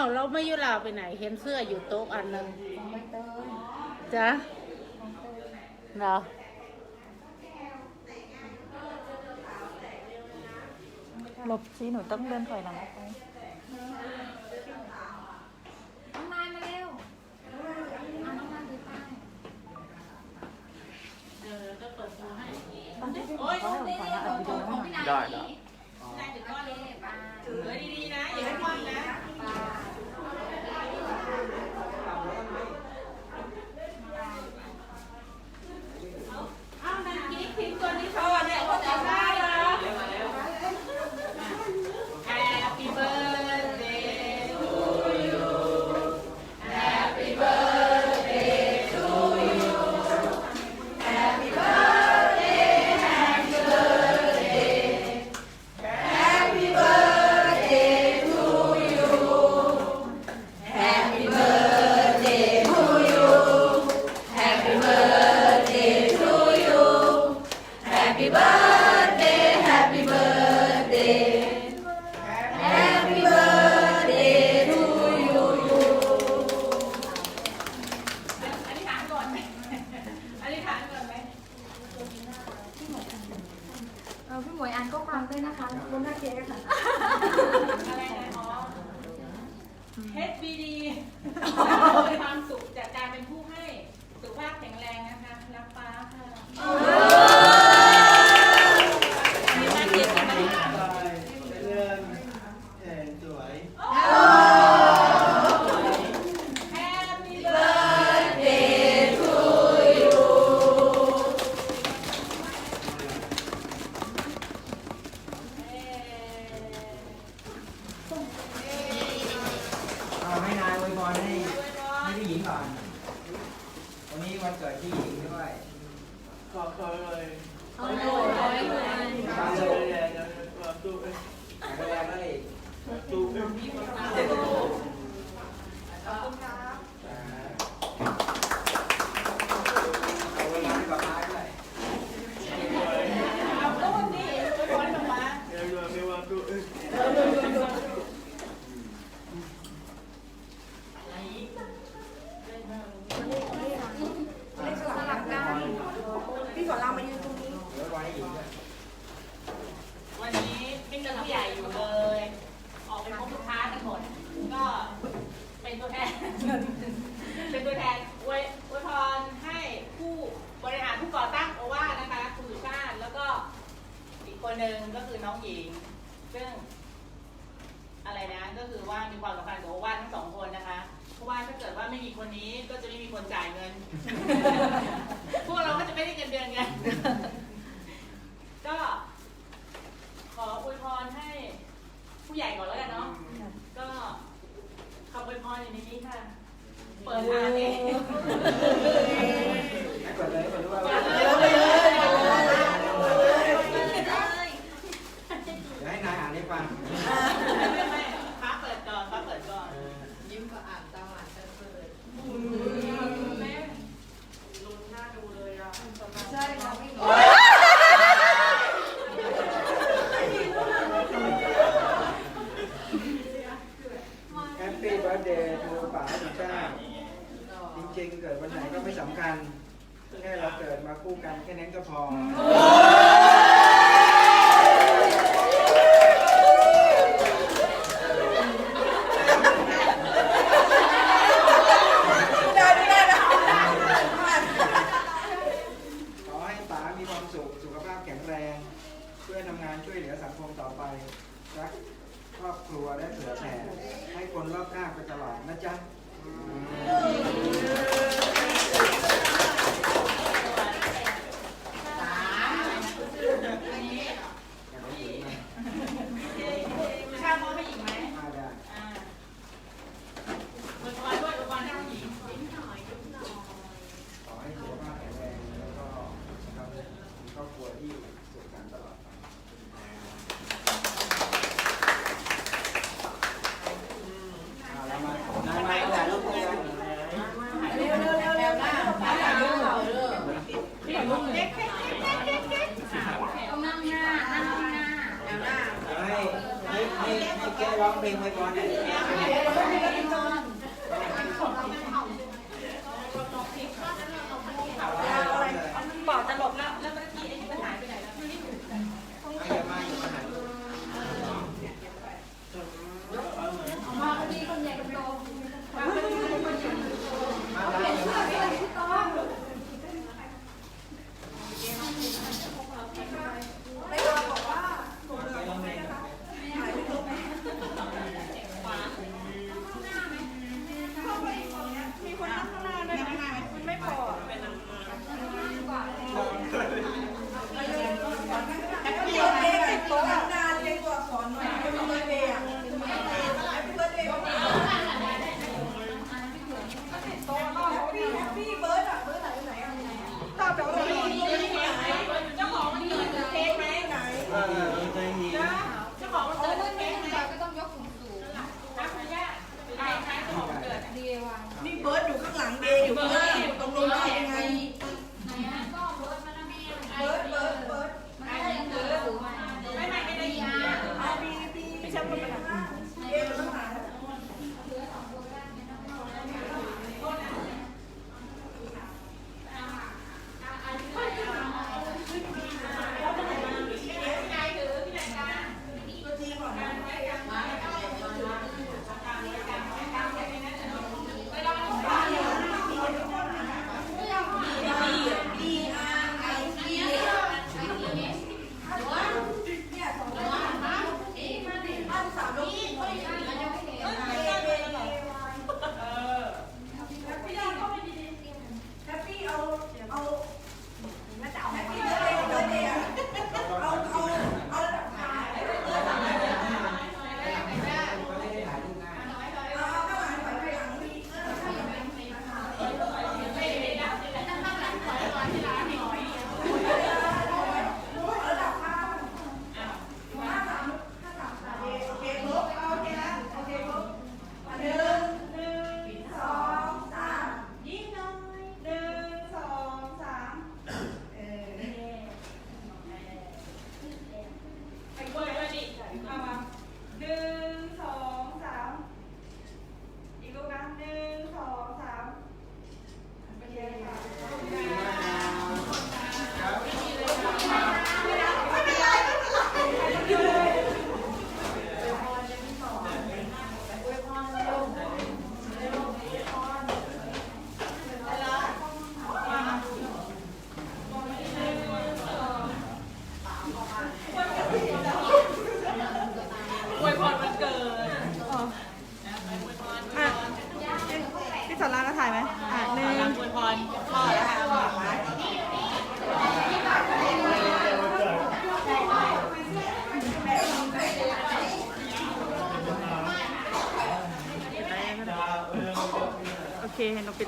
าวเราไม่ยุลาวไปไหน เห็นเสื้ออยู่โต๊ะอันหนึงของใบเตยจ้ะของเตยเหรอหลบสิหนูต้องเดินถอยหลังออกไปน้องนายมาเร็วเอาน้องนายถือป้ายเดี๋ยวจะเปิดดูให้ตอนที่พี่หนูเขาให้ผมขอนะอัดวิดีโอให้หน่อย ได้ได้ นายถือก้อนเลยป้าถือดี งด้วยนะคะบนหน้าเค้กค่ะ อะไรนะอ๋อ HBD มีความ พรให้ให้พี่หญิงก่อนวันนี้วันเกิดพี่หญิงด้วยขอบคุณเลยโอ้ยโอ้ยโอ้ยความสุขแย่จะแบบดูเอ้ยแข็งแรงเลย ดูเอ้ย เอาเวลาให้กับท้ายด้วย เอาต้นนี่ไปพรกับป้า เดี๋ยวดูไม่ว่าดูเอ้ย สลับกันพี่ขอเรามายืนตรงนี้ เดี๋ยวไว้ให้หญิงด้วย วันนี้ไม่มีผู้ใหญ่อยู่เลย ออกไปพบลูกค้ากันหมด ก็เป็นตัวแทน เป็นตัวแทนอวยอวยพรให้ผู้บริหารผู้ก่อตั้งโอวาทนะคะคุณสุชาติ แล้วก็อีกคนหนึ่งก็คือน้อง หญิง ซึ่ง อะไรนะก็คือว่ามีความสัมพันธ์กับโอวาททั้งสองคนนะคะเพราะว่าถ้าเกิดว่าไม่มีคนนี้ก็จะไม่มีคนจ่ายเงิน พวกเราก็จะไม่ได้เงินเดือนไง ก็ ขออวยพรให้ผู้ใหญ่ก่อนแล้วกันเนาะ ก็คำอวยพรอยู่ในนี้ค่ะ เปิดอ่านเอง ให้กดเลยให้กดด้วย เปิ ว่า ด เเลย ดี๋ยวให้นายอ่านให้ฟัง ไม่ไม่ไม่ฟ้าเปิดก่อนฟ้าเปิดก่อน ยิ้มก็อ่านตามอ่านกันเปิด แม่ลุ้นหน้าดูเลยอะ ใช่เราไม่รู้ แฮปปี้เบิร์ดเดย์ทูป๋าสุชาติจ ริงเกิดวันไหนก็ไม่สำคัญแค่เราเกิดมาคู่กันแค่นั้นก็พอ ที่ส่วนกลางตลอไปเอาละมานั่งมาถ่ายรูปกันให้ให้ให้แกร้องเพลงไว้ก่อนนะ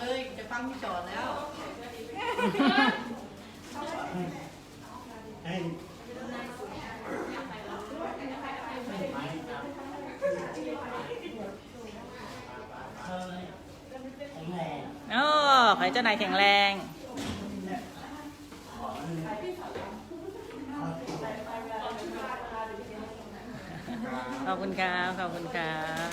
เลย จะฟังพี่จอดแล้ว ให้โอ้ขอให้เจ้านายแข็งแรง ขอบคุณครับ ขอบคุณครับ